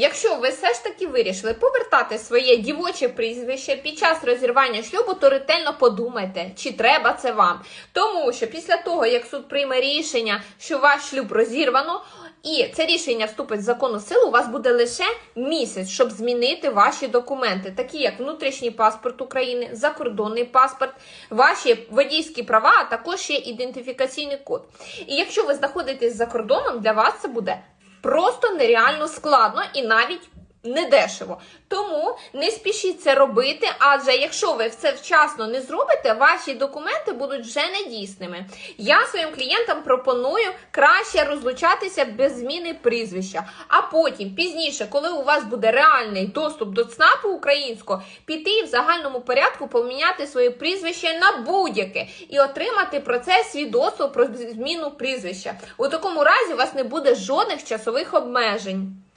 Якщо ви все ж таки вирішили повертати своє дівоче прізвище під час розірвання шлюбу, то ретельно подумайте, чи треба це вам. Тому що після того, як суд прийме рішення, що ваш шлюб розірвано, і це рішення вступить в законну силу, у вас буде лише місяць, щоб змінити ваші документи, такі як внутрішній паспорт України, закордонний паспорт, ваші водійські права, а також є ідентифікаційний код. І якщо ви знаходитесь за кордоном, для вас це буде просто нереально складно і навіть недешево. Тому не спішіть це робити, адже якщо ви це вчасно не зробите, ваші документи будуть вже недійсними. Я своїм клієнтам пропоную краще розлучатися без зміни прізвища, а потім пізніше, коли у вас буде реальний доступ до ЦНАПу українського, піти в загальному порядку поміняти своє прізвище на будь-яке і отримати про це свідоцтво про зміну прізвища. У такому разі у вас не буде жодних часових обмежень.